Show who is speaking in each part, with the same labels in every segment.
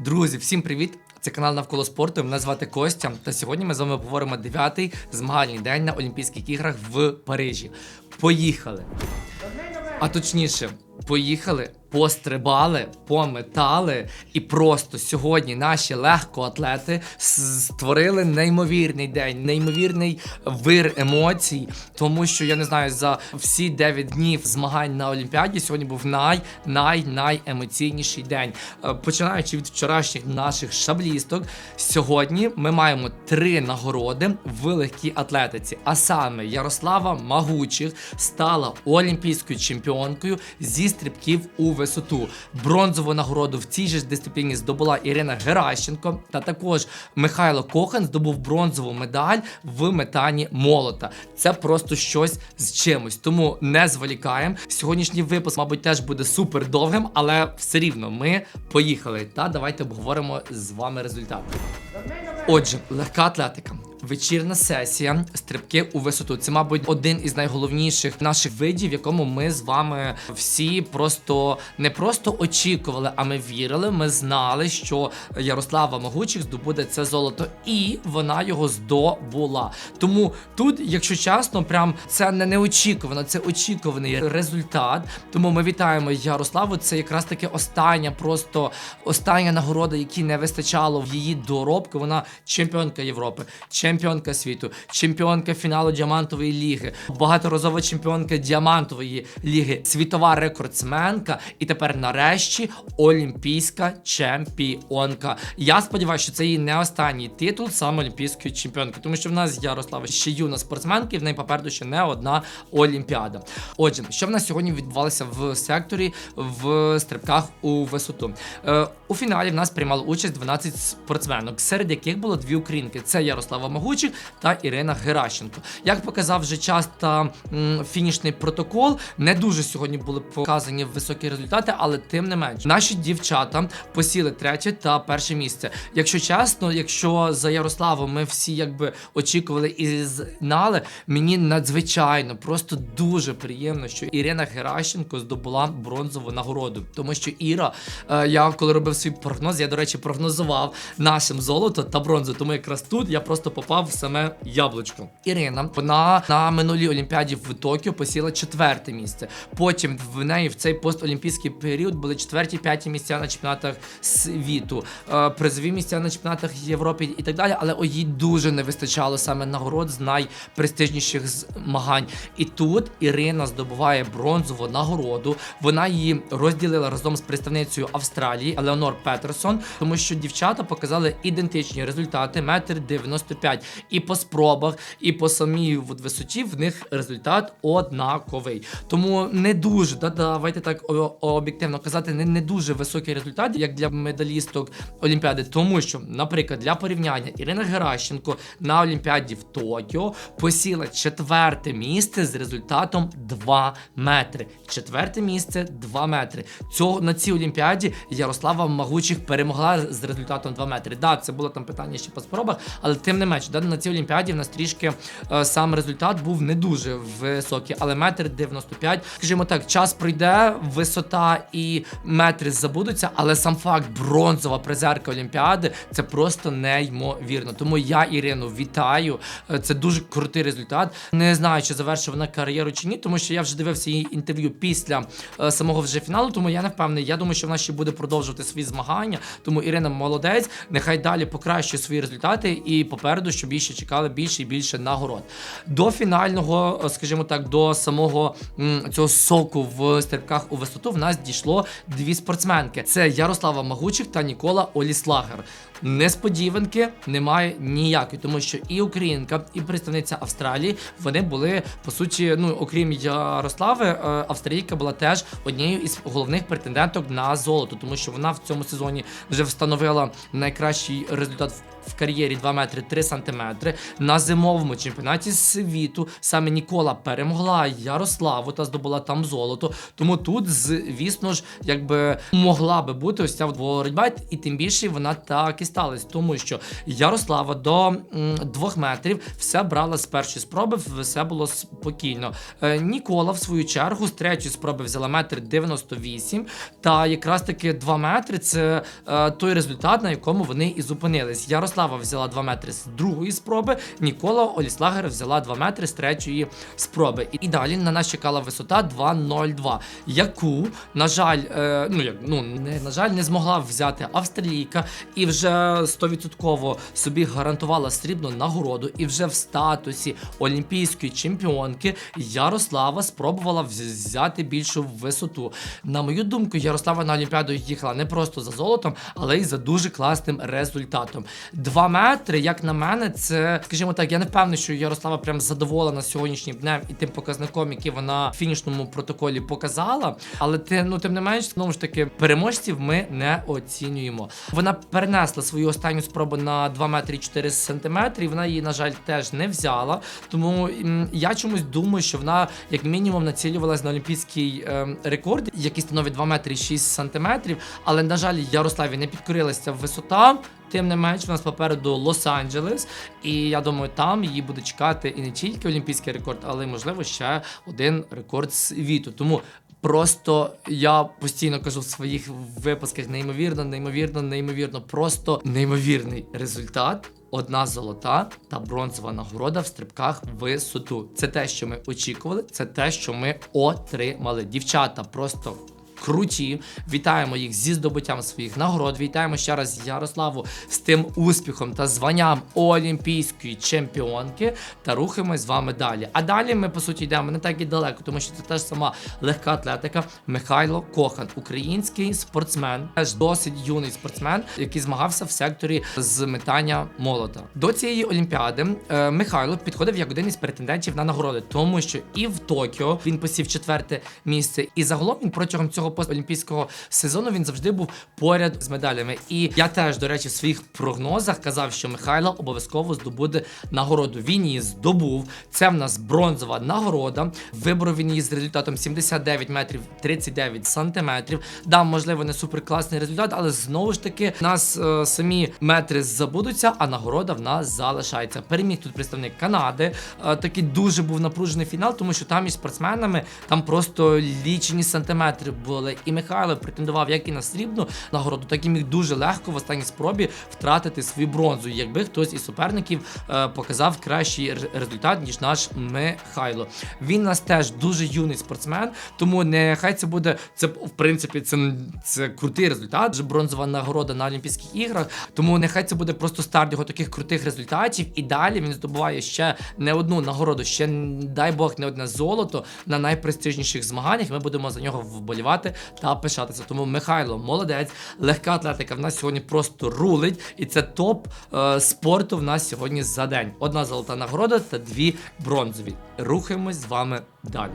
Speaker 1: Друзі, всім привіт! Це канал навколо спорту. Мене звати Костя. Та сьогодні ми з вами поговоримо дев'ятий змагальний день на Олімпійських іграх в Парижі. Поїхали! А точніше, поїхали, пострибали, пометали, і просто сьогодні наші легкоатлети створили неймовірний день, неймовірний вир емоцій. Тому що я не знаю, за всі 9 днів змагань на Олімпіаді сьогодні був най най найемоційніший день. Е, Починаючи від вчорашніх наших шаблісток, сьогодні ми маємо три нагороди в легкій атлетиці. А саме Ярослава Магучих стала олімпійською чемпіонкою зі стрибків у висоту. Бронзову нагороду в цій же дисципліні здобула Ірина Геращенко. Та також Михайло Кохан здобув бронзову медаль в метанні молота. Це просто щось з чимось. Тому не зволікаємо. Сьогоднішній випуск, мабуть, теж буде супер довгим, але все рівно ми поїхали. Та давайте обговоримо з вами результати. Отже, легка атлетика. Вечірна сесія, стрибки у висоту. Це, мабуть, один із найголовніших наших видів, якому ми з вами всі просто не просто очікували, а ми вірили. Ми знали, що Ярослава Могучих здобуде це золото, і вона його здобула. Тому тут, якщо чесно, прям це не неочікувано, це очікуваний результат. Тому ми вітаємо Ярославу. Це якраз таки остання, просто остання нагорода, якій не вистачало в її доробку. Вона чемпіонка Європи, чемпіонка світу, чемпіонка фіналу діамантової ліги, багаторазова чемпіонка діамантової ліги, світова рекордсменка. І тепер, нарешті, олімпійська чемпіонка. Я сподіваюся, що це її не останній титул саме олімпійської чемпіонки, тому що в нас Ярослава ще юна спортсменка, і в неї попереду ще не одна олімпіада. Отже, що в нас сьогодні відбувалося в секторі в стрибках у висоту? Е, у фіналі в нас приймало участь 12 спортсменок, серед яких було дві українки: це Ярослава Могучих та Ірина Геращенко. Як показав вже час та фінішний протокол, не дуже сьогодні були показані високі результати, але тим не менш, наші дівчата посіли третє та перше місце. Якщо чесно, якщо за Ярославом ми всі якби очікували і знали, мені надзвичайно просто дуже приємно, що Ірина Геращенко здобула бронзову нагороду, тому що Іра, е, я коли робив свій прогноз, я до речі прогнозував нашим золото та бронзу. Тому якраз тут я просто попав в саме яблучко. Ірина вона на минулій олімпіаді в Токіо посіла четверте місце. Потім в неї в цей постолімпійський період були четверті, п'яті місця на чемпіонатах світу, е, призові місця на чемпіонатах Європи і так далі. Але їй дуже не вистачало саме нагород з найпрестижніших змагань. І тут Ірина здобуває бронзову нагороду. Вона її розділила разом з представницею Австралії Елеонор Петерсон, тому що дівчата показали ідентичні результати метр 95. І по спробах, і по самій от висоті в них результат однаковий. Тому не дуже да, давайте так об'єктивно казати, не, не дуже високий результат, як для медалісток Олімпіади. Тому що, наприклад, для порівняння Ірина Геращенко на Олімпіаді в Токіо посіла четверте місце з результатом 2 метри. Четверте місце 2 метри. Цього на цій Олімпіаді Ярослава Магучих перемогла з результатом 2 метри. Да, це було там питання ще по спробах, але тим не менш, да, на цій Олімпіаді в нас трішки е, сам результат був не дуже високий, але метр 95. Скажімо так, час пройде, висота і метри забудуться, але сам факт бронзова призерка Олімпіади це просто неймовірно. Тому я Ірину вітаю. Е, Це дуже крутий результат. Не знаю, чи завершив вона кар'єру чи ні, тому що я вже дивився її інтерв'ю після е, самого вже фіналу. Тому я не впевнений. Я думаю, що вона ще буде продовжувати свої змагання. Тому Ірина молодець. Нехай далі покращує свої результати і попереду, щоб ще чекали більше і більше нагород. До фінального, е, скажімо так, до самого цього соку в стрибках у висоту в нас дійшло дві спортсменки: це Ярослава Магучих та Нікола Оліслагер. Несподіванки немає ніякої, тому що і українка, і представниця Австралії вони були по суті, ну окрім Ярослави, е, австралійка була теж однією із головних претенденток на золото, тому що вона в цьому сезоні вже встановила найкращий результат в- в кар'єрі 2 метри 3 сантиметри. На зимовому чемпіонаті світу саме Нікола перемогла Ярославу та здобула там золото. Тому тут, звісно ж, якби могла би бути ось ця от боротьба, і тим більше вона так і сталася, тому що Ярослава до двох метрів все брала з першої спроби, все було спокійно. Е, Нікола, в свою чергу, з третьої спроби взяла метр 98, та якраз таки 2 метри це е, той результат, на якому вони і зупинились. Ярослава взяла 2 метри з другої спроби, Нікола Оліслагер взяла 2 метри з третьої спроби. І далі на нас чекала висота 2.02, яку, на жаль, е, ну як ну не на жаль, не змогла взяти австралійка і вже 100% собі гарантувала срібну нагороду. І вже в статусі олімпійської чемпіонки Ярослава спробувала взяти більшу висоту. На мою думку, Ярослава на Олімпіаду їхала не просто за золотом, але й за дуже класним результатом. Два метри, як на мене, це, скажімо так, я не впевнений, що Ярослава прям задоволена сьогоднішнім днем і тим показником, який вона в фінішному протоколі показала. Але ти, ну тим не менш, знову ж таки, переможців ми не оцінюємо. Вона перенесла свою останню спробу на 2 метри 4 сантиметри, вона її, на жаль, теж не взяла. Тому я чомусь думаю, що вона як мінімум націлювалась на олімпійський ем, рекорд, який становить 2 метри 6 сантиметрів. Але на жаль, Ярославі не підкорилася висота. Тим не менш, в нас попереду Лос-Анджелес, і я думаю, там її буде чекати і не тільки олімпійський рекорд, але й можливо ще один рекорд світу. Тому просто я постійно кажу в своїх випусках неймовірно, неймовірно, неймовірно, просто неймовірний результат. Одна золота та бронзова нагорода в стрибках висоту. Це те, що ми очікували, це те, що ми отримали. Дівчата просто круті. Вітаємо їх зі здобуттям своїх нагород. Вітаємо ще раз Ярославу з тим успіхом та званням олімпійської чемпіонки. Та рухаємось з вами далі. А далі ми по суті йдемо не так і далеко, тому що це теж сама легка атлетика. Михайло Кохан, український спортсмен, теж досить юний спортсмен, який змагався в секторі з метання молота. До цієї олімпіади е, Михайло підходив як один із претендентів на нагороди, тому що і в Токіо він посів четверте місце, і загалом він протягом цього постолімпійського сезону він завжди був поряд з медалями. І я теж, до речі, в своїх прогнозах казав, що Михайло обов'язково здобуде нагороду. Він її здобув. Це в нас бронзова нагорода. Виборов він її з результатом 79 метрів 39 сантиметрів. Да, можливо, не суперкласний результат, але знову ж таки нас е, самі метри забудуться, а нагорода в нас залишається. Переміг тут представник Канади. Е, такий дуже був напружений фінал, тому що там із спортсменами там просто лічені сантиметри були. І Михайло претендував як і на срібну нагороду, так і міг дуже легко в останній спробі втратити свою бронзу, якби хтось із суперників е, показав кращий результат, ніж наш Михайло. Він нас теж дуже юний спортсмен, тому нехай це буде це в принципі це, це крутий результат. Вже бронзова нагорода на Олімпійських іграх. Тому нехай це буде просто старт його таких крутих результатів. І далі він здобуває ще не одну нагороду, ще дай Бог не одне золото на найпрестижніших змаганнях. Ми будемо за нього вболівати та пишатися. Тому Михайло молодець, легка атлетика в нас сьогодні просто рулить, і це топ е, спорту в нас сьогодні за день. Одна золота нагорода та дві бронзові. Рухаємось з вами далі.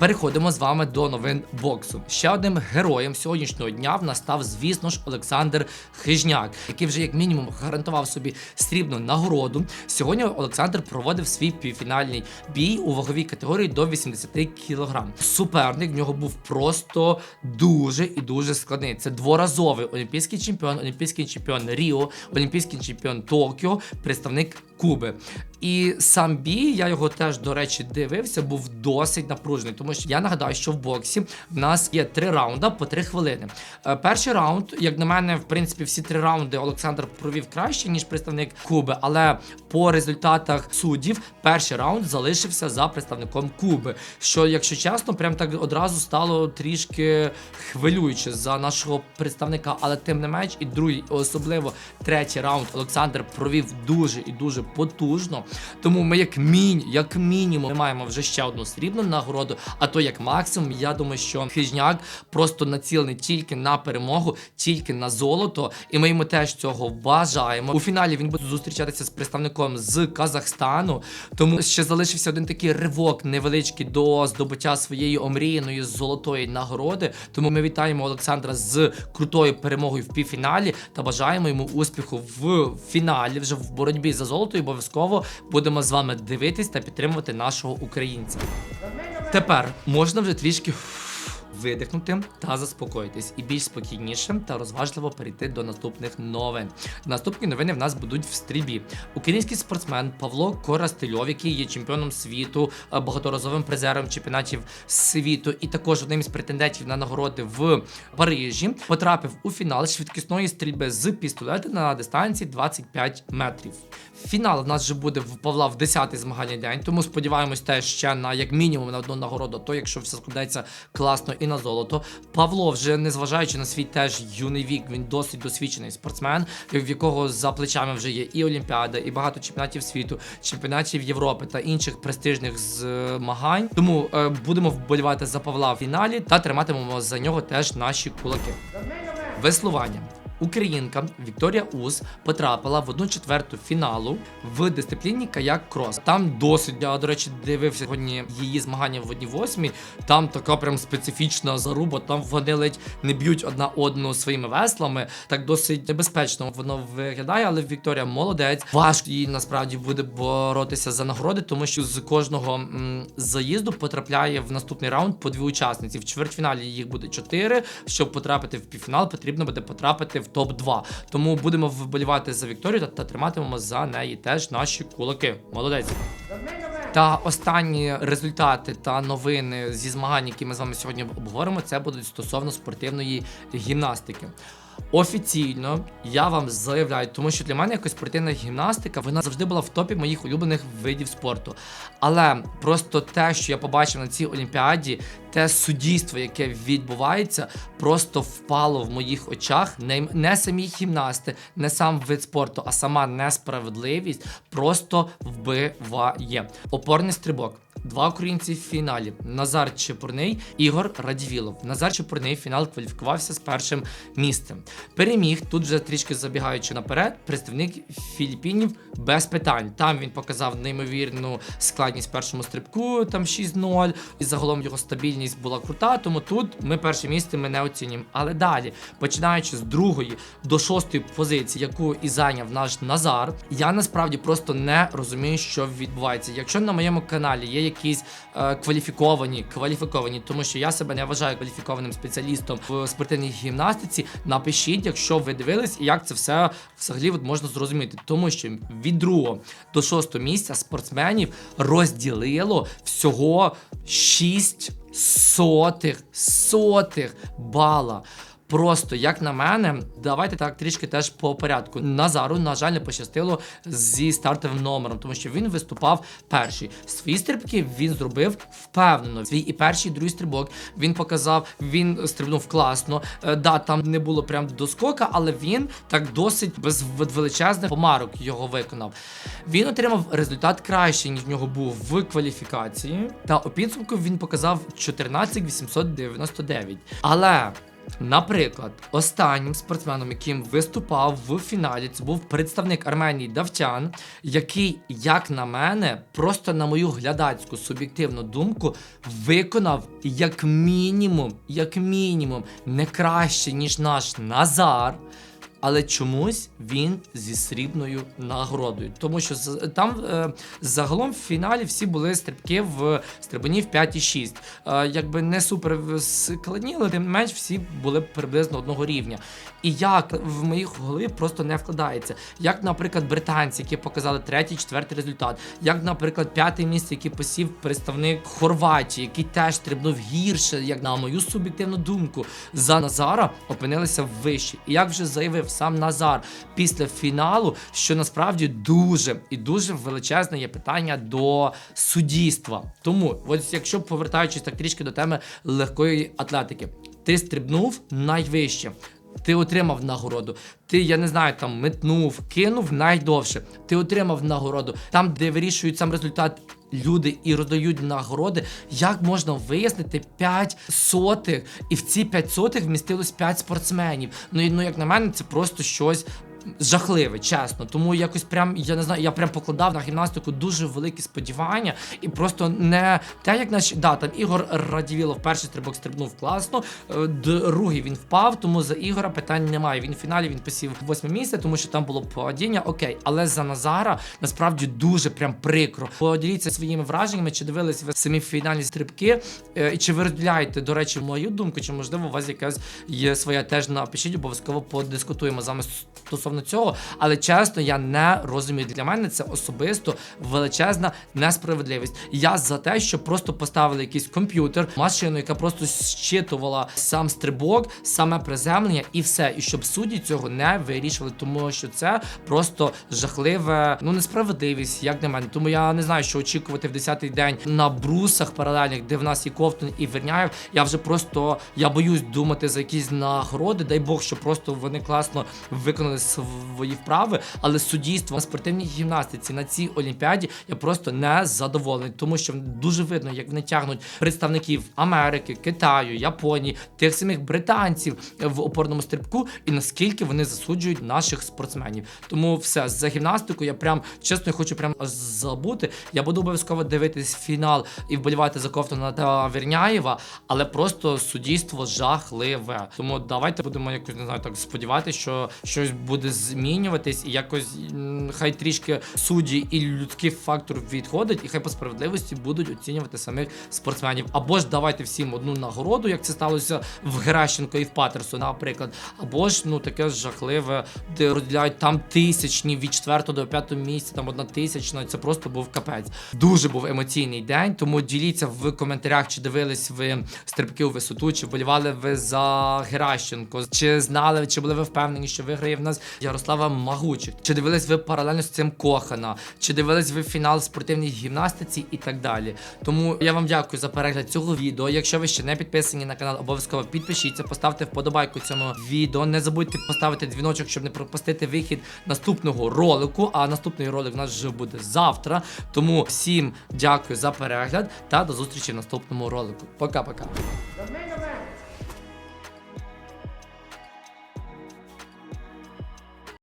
Speaker 1: Переходимо з вами до новин боксу. Ще одним героєм сьогоднішнього дня в нас став, звісно ж, Олександр Хижняк, який вже як мінімум гарантував собі срібну нагороду. Сьогодні Олександр проводив свій півфінальний бій у ваговій категорії до 80 кг. Суперник в нього був просто дуже і дуже складний. Це дворазовий олімпійський чемпіон, олімпійський чемпіон Ріо, олімпійський чемпіон Токіо, представник Куби. І сам бій, я його теж, до речі, дивився, був досить напружений, тому що я нагадаю, що в боксі в нас є три раунди по три хвилини. Е, Перший раунд, як на мене, в принципі, всі три раунди Олександр провів краще, ніж представник Куби, але по результатах суддів перший раунд залишився за представником Куби. Що, якщо чесно, прям так одразу стало трішки хвилююче за нашого представника, але тим не менш, і другий, особливо третій раунд Олександр провів дуже і дуже потужно. Тому ми, як мінь, як мінімум, маємо вже ще одну срібну нагороду. А то як максимум, я думаю, що Хижняк просто націлений тільки на перемогу, тільки на золото. І ми йому теж цього бажаємо. У фіналі він буде зустрічатися з представником з Казахстану. Тому ще залишився один такий ривок невеличкий до здобуття своєї омріяної золотої нагороди. Тому ми вітаємо Олександра з крутою перемогою в півфіналі та бажаємо йому успіху в фіналі, вже в боротьбі за золото. І обов'язково будемо з вами дивитись та підтримувати нашого українця. Тепер можна вже трішки видихнути та заспокоїтись і більш спокійніше та розважливо перейти до наступних новин. Наступні новини в нас будуть в стрільбі. Український спортсмен Павло Коростельов, який є чемпіоном світу, е, багаторазовим призером чемпіонатів світу, і також одним із претендентів на нагороди в Парижі, потрапив у фінал швидкісної стрільби з пістолета на дистанції 25 метрів. Фінал в нас вже буде в Павла в 10-й змагальний день, тому сподіваємось теж ще на як мінімум на одну нагороду. То якщо все складається класно і на золото. Павло, вже незважаючи на свій теж юний вік, він досить досвідчений спортсмен, в якого за плечами вже є і Олімпіада, і багато чемпіонатів світу, чемпіонатів Європи та інших престижних змагань. Тому е, будемо вболівати за Павла в фіналі та триматимемо за нього теж наші кулаки. Веслування. Українка Вікторія Ус потрапила в одну четверту фіналу в дисципліні каяк крос. Там досить я до речі дивився сьогодні її змагання в одній восьмій. Там така прям специфічна заруба. Там вони ледь не б'ють одна одну своїми веслами. Так досить небезпечно воно виглядає, але Вікторія молодець. Важко їй насправді буде боротися за нагороди, тому що з кожного м, заїзду потрапляє в наступний раунд по дві учасниці. В чвертьфіналі їх буде чотири. Щоб потрапити в півфінал, потрібно буде потрапити в топ-2. Тому будемо вболівати за Вікторію та, та триматимемо за неї теж наші кулаки. Молодець. Та останні результати та новини зі змагань, які ми з вами сьогодні обговоримо, це будуть стосовно спортивної гімнастики. Офіційно я вам заявляю, тому що для мене якось спортивна гімнастика вона завжди була в топі моїх улюблених видів спорту. Але просто те, що я побачив на цій олімпіаді, те суддівство, яке відбувається, просто впало в моїх очах. Не, не самі гімнасти, не сам вид спорту, а сама несправедливість просто вбиває. Опорний стрибок. Два українці в фіналі: Назар Чепурний, Ігор Радівілов. Назар Чепурний фінал кваліфікувався з першим місцем. Переміг тут вже трішки забігаючи наперед, представник Філіппінів без питань. Там він показав неймовірну складність першому стрибку, там 6-0, і загалом його стабільність була крута. Тому тут ми перше місце ми не оцінюємо. Але далі, починаючи з другої до шостої позиції, яку і зайняв наш Назар, я насправді просто не розумію, що відбувається. Якщо на моєму каналі є якісь е, кваліфіковані, кваліфіковані, тому що я себе не вважаю кваліфікованим спеціалістом в спортивній гімнастиці. Напишіть, якщо ви дивились, і як це все взагалі от можна зрозуміти, тому що від другого до шостого місця спортсменів розділило всього 6 сотих сотих бала. Просто як на мене, давайте так трішки теж по порядку. Назару, на жаль, не пощастило зі стартовим номером, тому що він виступав перший. Свої стрибки він зробив впевнено. Свій і перший, і другий стрибок він показав, він стрибнув класно. Е, да, там не було прям до скока, але він так досить без величезних помарок його виконав. Він отримав результат кращий, ніж в нього був в кваліфікації. Та у підсумку він показав 14 Але. Наприклад, останнім спортсменом, яким виступав в фіналі, це був представник Арменії Давтян, який, як на мене, просто на мою глядацьку суб'єктивну думку, виконав як мінімум, як мінімум, не краще, ніж наш Назар. Але чомусь він зі срібною нагородою. Тому що там е, загалом в фіналі всі були стрибки в стрибані в 5 і 6. Е, якби не супер складні, але тим не менш всі були приблизно одного рівня. І як в моїх голові просто не вкладається. Як, наприклад, британці, які показали третій, четвертий результат, як, наприклад, п'яте місце, який посів представник Хорватії, який теж стрибнув гірше, як на мою суб'єктивну думку, за Назара опинилися вище. І як вже заявив сам Назар після фіналу, що насправді дуже і дуже величезне є питання до суддівства. Тому, ось якщо повертаючись так трішки до теми легкої атлетики, ти стрибнув найвище. Ти отримав нагороду. Ти, я не знаю, там метнув, кинув найдовше. Ти отримав нагороду. Там, де вирішують сам результат люди і роздають нагороди, як можна вияснити 5 сотих, і в ці 5 сотих вмістилось 5 спортсменів. Ну, ну як на мене, це просто щось. Жахливе, чесно. Тому якось прям я не знаю, я прям покладав на гімнастику дуже великі сподівання, і просто не те, як наші да, там Ігор Радівілов перший стрибок стрибнув класно, е, другий він впав, тому за Ігора питань немає. Він в фіналі він посів восьме місце, тому що там було падіння. Окей, але за Назара насправді дуже прям прикро. Поділіться своїми враженнями, чи дивились ви семіфінальні стрибки, е, і чи ви розділяєте, до речі, мою думку, чи можливо у вас якась є своя теж напишіть, обов'язково подискутуємо з вами стосовно цього. Але чесно, я не розумію. Для мене це особисто величезна несправедливість. Я за те, щоб просто поставили якийсь комп'ютер, машину, яка просто щитувала сам стрибок, саме приземлення і все. І щоб судді цього не вирішували, тому що це просто жахливе, ну несправедливість, як на мене. Тому я не знаю, що очікувати в 10-й день на брусах паралельних, де в нас і Ковтун, і Верняєв. Я вже просто я боюсь думати за якісь нагороди. Дай Бог, що просто вони класно виконали свої вправи. Але суддійство на спортивній гімнастиці на цій олімпіаді я просто не задоволений, тому що дуже видно, як вони тягнуть представників Америки, Китаю, Японії, тих самих британців в опорному стрибку, і наскільки вони засуджують наших спортсменів. Тому все за гімнастику я прям чесно хочу прям забути. Я буду обов'язково дивитись фінал і вболівати за Ковтуна та Верняєва, але просто суддійство жахливе. Тому давайте будемо якось не знаю, так сподіватися, що щось буде змінюватись, і якось хай трішки судді і людський фактор відходить, і хай по справедливості будуть оцінювати самих спортсменів. Або ж давайте всім одну нагороду, як це сталося в Геращенко і в Патерсу, наприклад. Або ж ну таке жахливе, де розділяють там тисячні від 4 до 5 місця, там одна тисячна. Це просто був капець. Дуже був емоційний день. Тому діліться в коментарях, чи дивились ви стрибки у висоту, чи вболівали ви за Геращенко, чи знали, чи були ви впевнені, що виграє в нас Ярослава Магучик, чи дивились ви паралельно з цим Кохана, чи дивились ви фінал спортивній гімнастиці і так далі. Тому я вам дякую за перегляд цього відео. Якщо ви ще не підписані на канал, обов'язково підпишіться, поставте вподобайку цьому відео. Не забудьте поставити дзвіночок, щоб не пропустити вихід наступного ролику. А наступний ролик у нас вже буде завтра. Тому всім дякую за перегляд та до зустрічі в наступному ролику. Пока-пока.